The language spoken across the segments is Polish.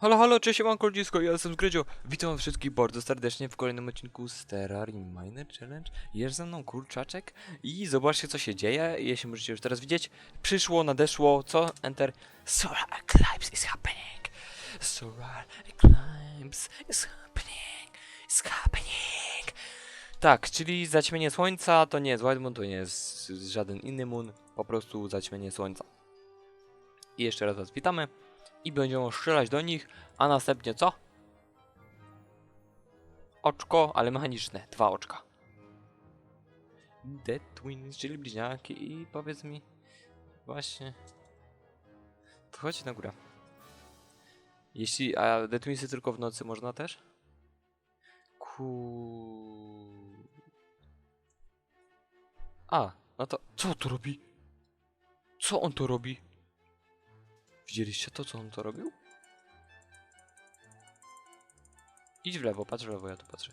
Halo, halo, cześć, mam Koldzisko, ja jestem Zgredzio. Witam wszystkich bardzo serdecznie w kolejnym odcinku z Terrarium Miner Challenge. Jest ze mną kurczaczek i zobaczcie co się dzieje, jeśli możecie już teraz widzieć. Przyszło, nadeszło, co? Enter. Solar Eclipse is happening. Solar Eclipse is happening. Is happening. Tak, czyli zaćmienie słońca to nie jest White Moon, to nie jest żaden inny moon, po prostu zaćmienie słońca. I jeszcze raz was witamy i będziemy strzelać do nich, a następnie co? Oczko, ale mechaniczne, dwa oczka. Dead Twins, czyli bliźniaki i powiedz mi właśnie to chodź na górę. Jeśli, a Dead Twinsy tylko w nocy można też? Ku... A, no to co to robi? Co on to robi? Widzieliście to, co on to robił? Idź w lewo, patrz w lewo, ja tu patrzę.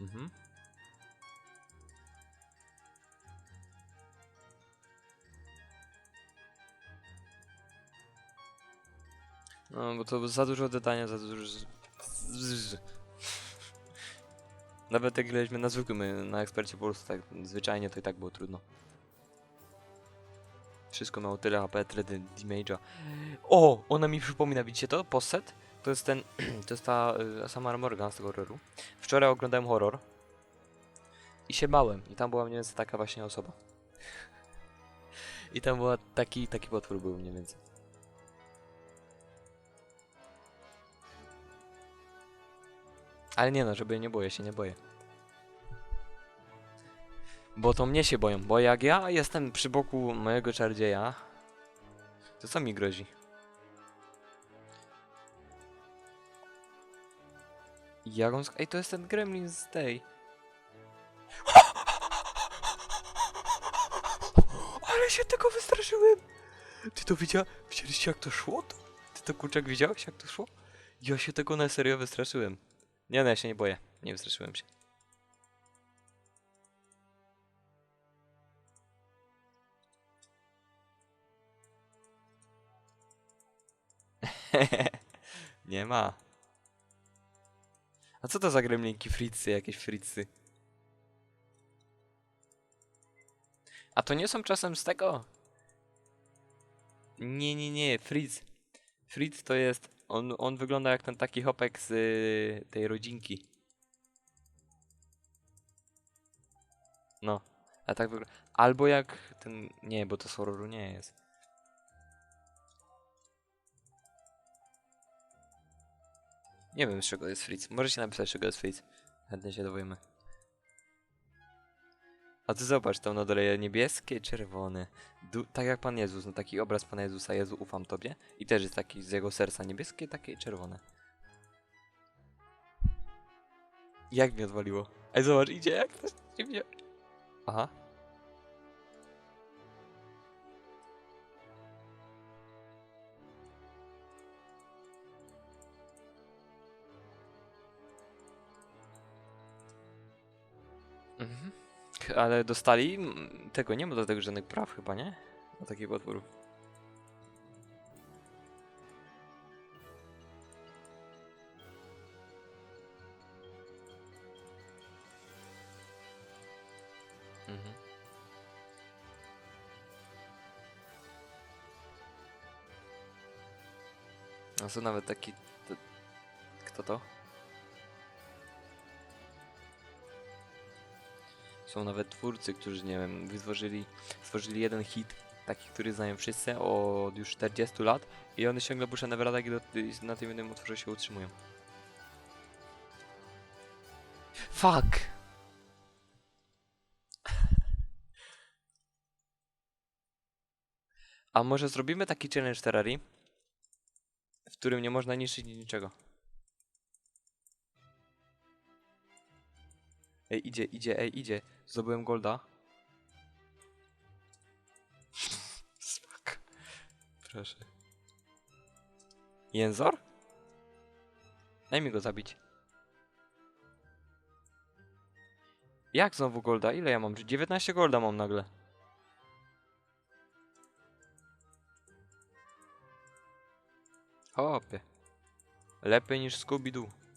Mhm. No, bo to za dużo dodania, za dużo... z- z- z- Nawet jak graliśmy na zwykłym, y, na ekspercie po prostu tak zwyczajnie to i tak było trudno. Wszystko miało tyle HP, tyle damage'a. O! Ona mi przypomina, widzicie to? Postset? To jest ten, to jest ta y, sama Morgan z tego horroru. Wczoraj oglądałem horror. I się bałem. I tam była mniej więcej taka właśnie osoba. I tam była taki, taki potwór był mniej więcej. Ale nie no, żeby nie boję się, nie boję. Bo to mnie się boją, bo jak ja jestem przy boku mojego czardzieja, to co mi grozi? Jak on... Ej, to jest ten gremlin z tej. Ale się tego wystraszyłem! Ty to widział? Widzieliście jak to szło? Ty to kurczak widziałeś jak to szło? Ja się tego na serio wystraszyłem. Nie, no ja się nie boję. Nie wystraszyłem się. nie ma. A co to za gremlinki fricy, jakieś fricy? A to nie są czasem z tego? Nie, nie, nie, Fritz. Fritz to jest. On, on wygląda jak ten taki hopek z y, tej rodzinki. No, a tak wygląda. Albo jak ten. Nie, bo to z horroru nie jest. Nie wiem z czego jest Fritz. Możecie napisać z czego jest Fritz. Chętnie się dowiemy. A ty zobacz, tam na dole niebieskie, czerwone. Du tak jak Pan Jezus, no taki obraz Pana Jezusa, Jezu ufam Tobie. I też jest taki z jego serca niebieskie, takie czerwone. Jak mnie odwaliło? Ej, zobacz, idzie jak to mnie... Aha. Ale dostali tego, nie ma do tego żadnych praw chyba, nie? Do takich potworów. Mhm. A są nawet taki... To, kto to? Są nawet twórcy, którzy, nie wiem, wytworzyli, stworzyli jeden hit, taki, który znają wszyscy od już 40 lat i one ciągle puszcza na wyradach i do, i na tym jednym utworze się utrzymują. Fuck! A może zrobimy taki challenge Terrarii, w którym nie można niszczyć niczego. Ej, idzie, idzie, ej, idzie. Zdobyłem golda. Smak. Proszę. Jęzor? Daj mi go zabić. Jak znowu golda? Ile ja mam? 19 golda mam nagle. Hopie. Lepiej niż Scooby-Doo.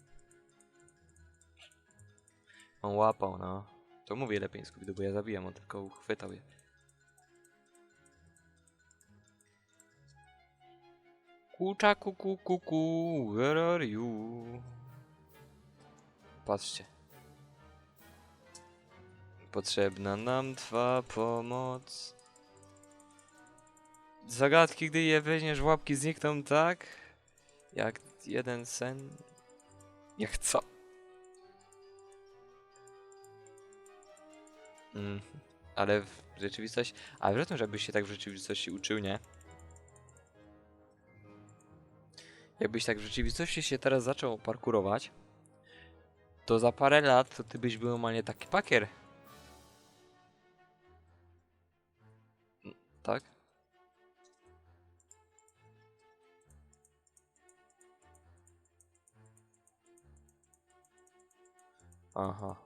On łapał, no. To mówię lepiej Scooby-Doo, bo ja zabijam, on tylko uchwytał je. Kucza kuku kuku, where are you? Patrzcie. Potrzebna nam twa pomoc. Zagadki, gdy je weźmiesz łapki znikną tak, jak jeden sen. Jak co? Mm, ale w rzeczywistości... Ale w tym, żebyś się tak w rzeczywistości uczył, nie? Jakbyś tak w rzeczywistości się teraz zaczął parkurować, to za parę lat to ty byś był normalnie taki pakier. Mm, Tak? Aha.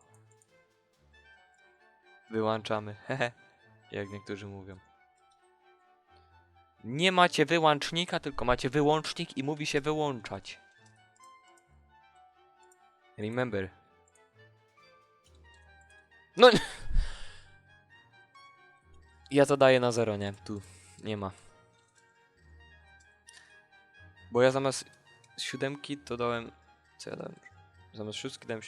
Wyłączamy. Hehe. Jak niektórzy mówią. Nie macie wyłącznika, tylko macie wyłącznik i mówi się wyłączać. Remember. No. Ja to daję na zero, nie? Tu nie ma. Bo ja zamiast siódemki to dałem. Co ja dałem? Zamiast szóstki dałem.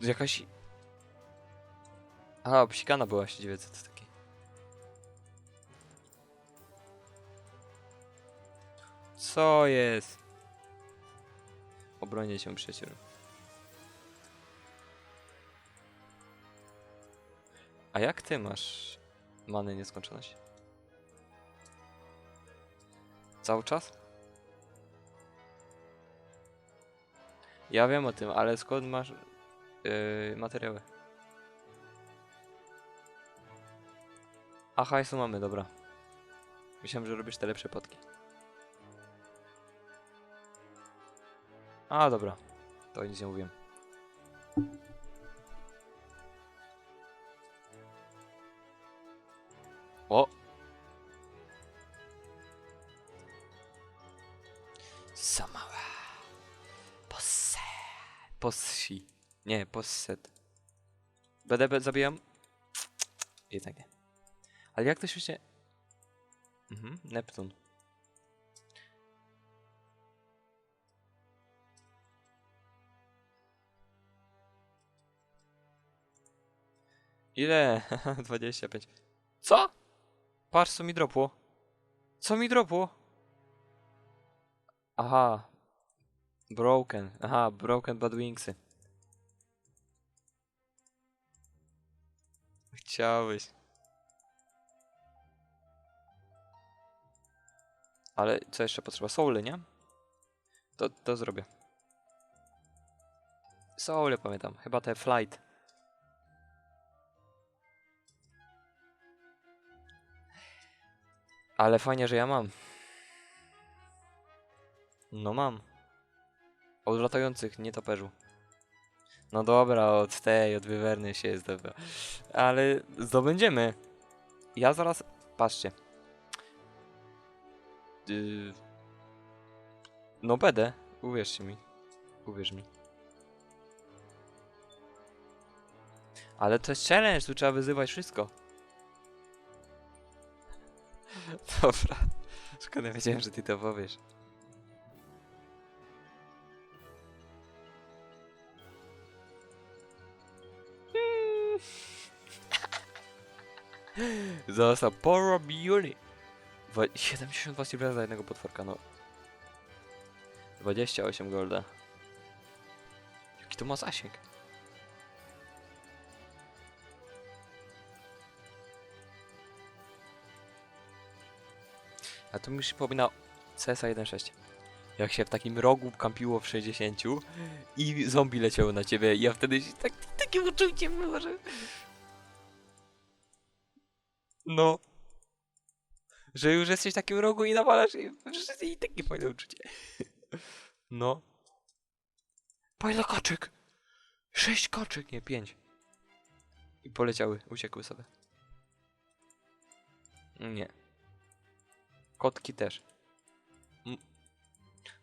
Jakaś. Aha, psikana była 900 taki. Co jest? Obronię cię, przyjacielu. A jak ty masz many nieskończoność? Cały czas? Ja wiem o tym, ale skąd masz yy, materiały? A hajsu mamy, dobra. Myślałem, że robisz te lepsze potki. A, dobra. To nic nie mówiłem. O! Samała. Posse. Possi. Nie, posset. BDB zabijam? Jednak nie. Ale jak to się... Mhm, Neptun. Ile? 25. Co? Patrz co mi dropło. Co mi dropło? Aha. Broken. Aha, broken bad wingsy. Chciałeś. Ale co jeszcze potrzeba? Soule, nie? To, to zrobię. Soule pamiętam. Chyba te flight. Ale fajnie, że ja mam. No mam. Od latających nietoperzu. No dobra, od tej, od wywerny się zdobywa. Ale zdobędziemy. Ja zaraz... Patrzcie. Yy... No będę. Uwierzcie mi. Uwierz mi. Ale to jest challenge, tu trzeba wyzywać wszystko. Dobra. Szkoda, wiedziałem, że ty to powiesz. Został porobiony. Dwa- 72 silvera za jednego potworka, no. 28 golda. Jaki to ma zasięg? A to mi przypomina CSA 1.6. Jak się w takim rogu kampiło w 60 i zombie leciały na ciebie i ja wtedy się tak, takie uczucie było, że... No. Że już jesteś w takim rogu i nawalasz i, i takie fajne uczucie. No. Po ile kaczek? Sześć kaczek, nie pięć. I poleciały, uciekły sobie. Nie. Kotki też. M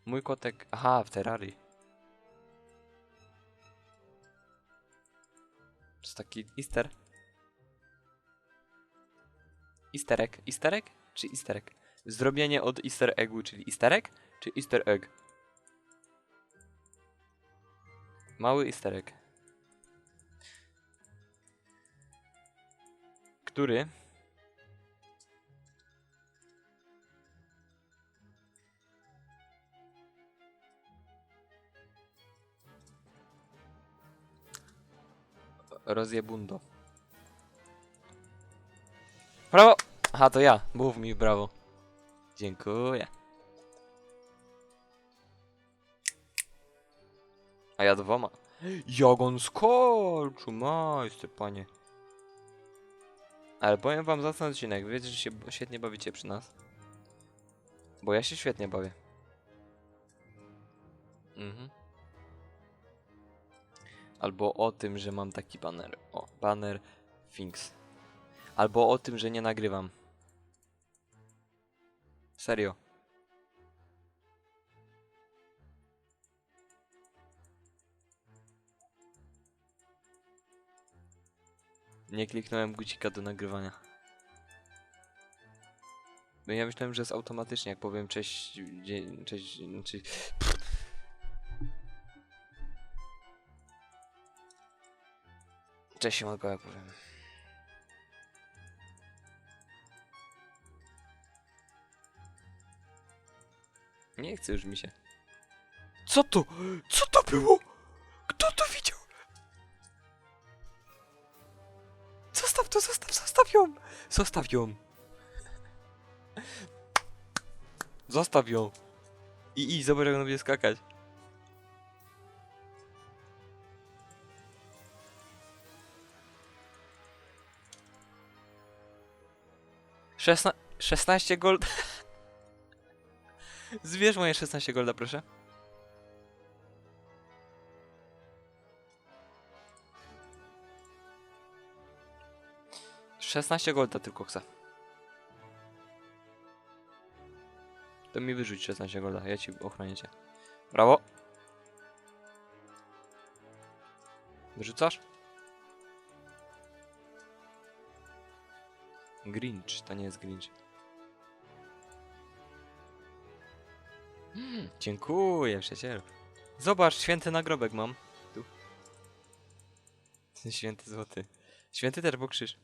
mój kotek. Aha, w terrarii. To jest taki easter. Easterek. Easterek? Czy easterek? Zrobienie od easter eggu, czyli easterek? Czy easter egg? Mały easterek. Który? Rozjebundo. Brawo! Aha, to ja. Mów mi brawo. Dziękuję. A ja dwoma. Jak on skoczył, majster, panie. Ale powiem wam za ten odcinek, wiecie, że się świetnie bawicie przy nas. Bo ja się świetnie bawię. Mhm. Albo o tym, że mam taki banner. O, banner Things. Albo o tym, że nie nagrywam. Serio. Nie kliknąłem gucika do nagrywania. No ja myślałem, że jest automatycznie, jak powiem cześć, dzie- cześć, czy... Cześć, siemanko, ja powiem. Nie chce już mi się. Co to? Co to było? Kto to widział? Zostaw to, zostaw, zostaw ją! Zostaw ją! Zostaw ją! I i, zobacz jak ona będzie skakać. Szesna... 16 gold... Zbierz moje 16 golda, proszę. Szesnaście golda tylko chcę. To mi wyrzuć 16 golda, ja ci ochronię cię. Brawo! Wyrzucasz? Grinch, to nie jest Grinch. Mm, Dziękuję, przyjacielu. Zobacz, święty nagrobek mam. Tu. Święty złoty. Święty też, bo krzyż.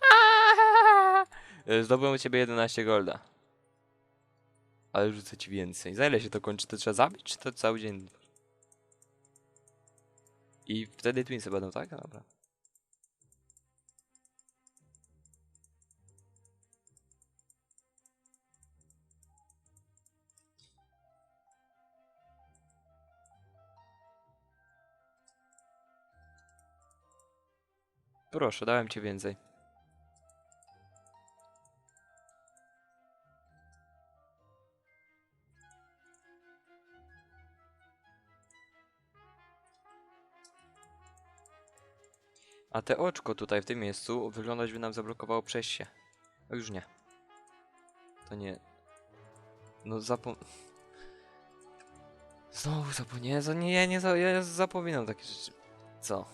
E, Zdobyłem u ciebie 11 golda. Ale rzucę ci więcej. Za ile się to kończy? To trzeba zabić, czy to cały dzień? I wtedy twinsy będą, tak? Dobra. Proszę, dałem ci więcej. A te oczko tutaj w tym miejscu wyglądać by nam zablokowało przejście. O już nie. To nie. No zapom... Znowu zapomniałem, za- nie, ja nie, za- ja zapominam takie rzeczy. Co?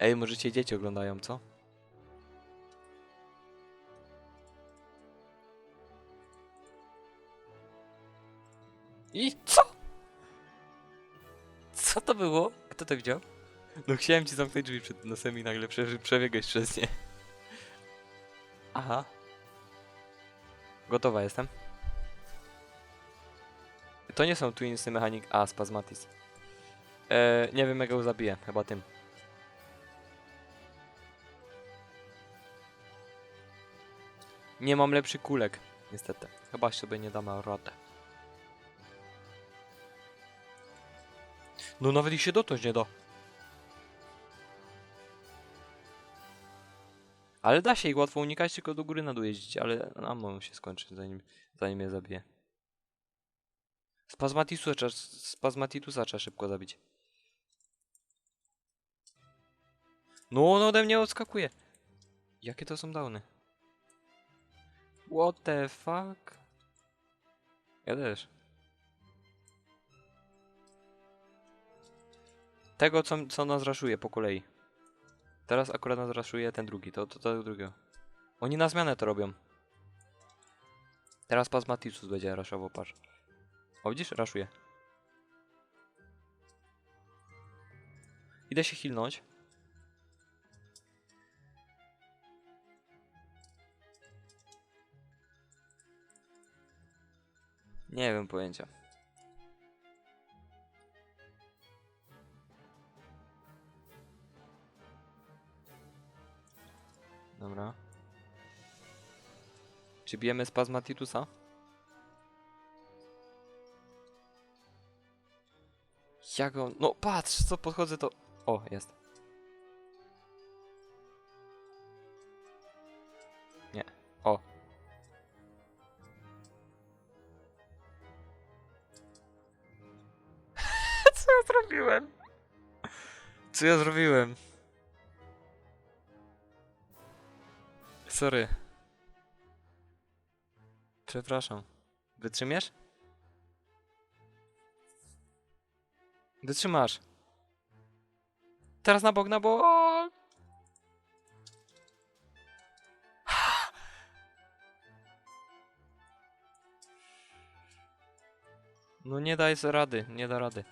Ej, może cię dzieci oglądają, co? I co? Co to było? Kto to widział? No chciałem ci zamknąć drzwi przed nosem i nagle prze przebiegłeś przez nie. Aha. Gotowa jestem. To nie są Twinsy Mechanic A, Spazmatis. Eee, nie wiem jak go zabiję, chyba tym. Nie mam lepszy kulek, niestety. Chyba sobie nie damy radę. No nawet ich się dotknąć nie da. Ale da się ich łatwo unikać, tylko do góry na dół jeździć, ale ammo się skończy, zanim, zanim je zabije. Spazmatitusa, trzeba, spazmatitusa trzeba szybko zabić. No, on ode mnie odskakuje. Jakie to są downy? What the fuck? Ja też. Tego, co, co nas raszuje po kolei. Teraz akurat nas raszuje ten drugi, to, to, to drugiego. Oni na zmianę to robią. Teraz Pazmaticus będzie raszował, patrz. O, widzisz? Raszuje. Idę się hilnąć. Nie wiem pojęcia. Dobra. Czy bijemy Spazmatitusa? Jak on... No patrz, co podchodzę to... O, jest. Nie. O. Co ja zrobiłem? Co ja zrobiłem? Sorry. Przepraszam. Wytrzymiesz? Wytrzymasz. Teraz na bok, na bok. No nie daj rady, nie da rady.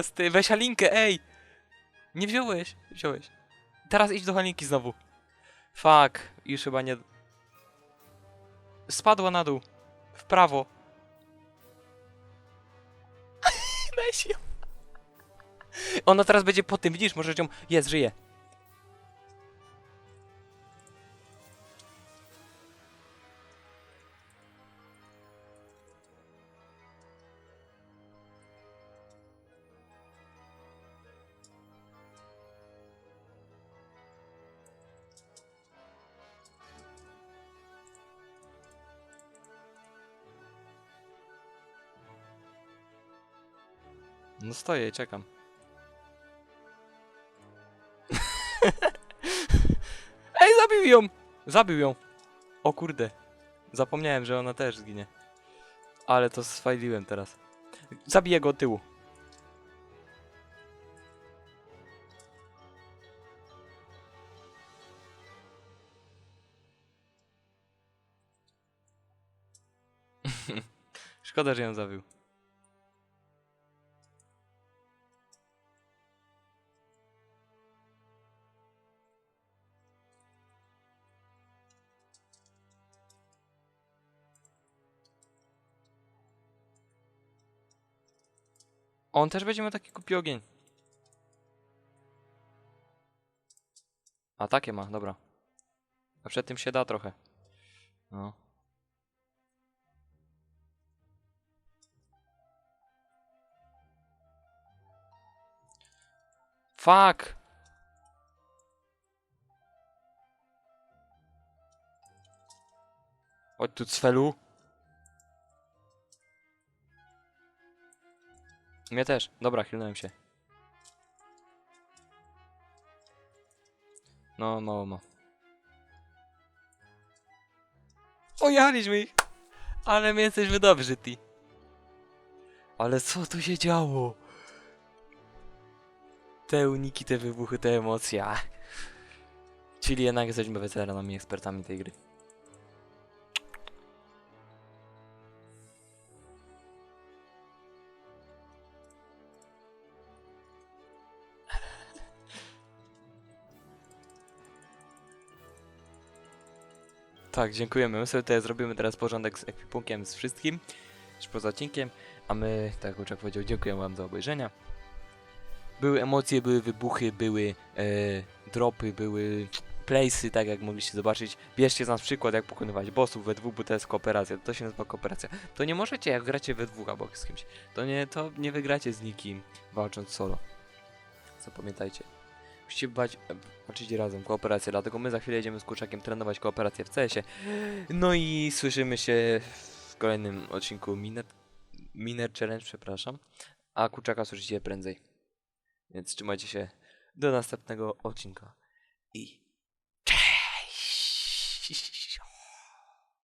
Teraz ty, weź Halinkę, ej! Nie wziąłeś, wziąłeś. Teraz idź do Halinki znowu. Fuck, już chyba nie... Spadła na dół. W prawo. Weź ją. Ona teraz będzie po tym, widzisz, może ją... Jest, żyje. Stoję i czekam. Ej, zabił ją! Zabił ją. O kurde. Zapomniałem, że ona też zginie. Ale to sfajliłem teraz. Zabiję go od tyłu. Szkoda, że ją zabił. On też będzie miał taki kupi ogień. A takie ma, dobra. A przed tym się da trochę. No. Fuck! Chodź tu, Cfelu. Mnie też. Dobra, chwilnąłem się. No, mało ma. Ojaliśmy ich! Ale my jesteśmy dobrzy, ty. Ale co tu się działo? Te uniki, te wybuchy, te emocje. Czyli jednak jesteśmy weteranami, ekspertami tej gry. Tak, dziękujemy. My sobie tutaj zrobimy teraz porządek z ekwipunkiem, z wszystkim, już poza odcinkiem, a my, tak jak powiedział, dziękujemy wam za obejrzenia. Były emocje, były wybuchy, były e, dropy, były gameplaysy, tak jak mogliście zobaczyć. Bierzcie z nas przykład, jak pokonywać bossów we dwóch, bo to jest kooperacja. To się nazywa kooperacja. To nie możecie, jak gracie we dwóch albo z kimś. To nie, to nie wygracie z nikim, walcząc solo. Zapamiętajcie. Musicie bać, walczyć razem, kooperacja. Dlatego my za chwilę jedziemy z kurczakiem trenować kooperację w CS-ie. No i słyszymy się w kolejnym odcinku Miner, Miner Challenge, przepraszam. A kurczaka słyszycie prędzej. Więc trzymajcie się do następnego odcinka. I!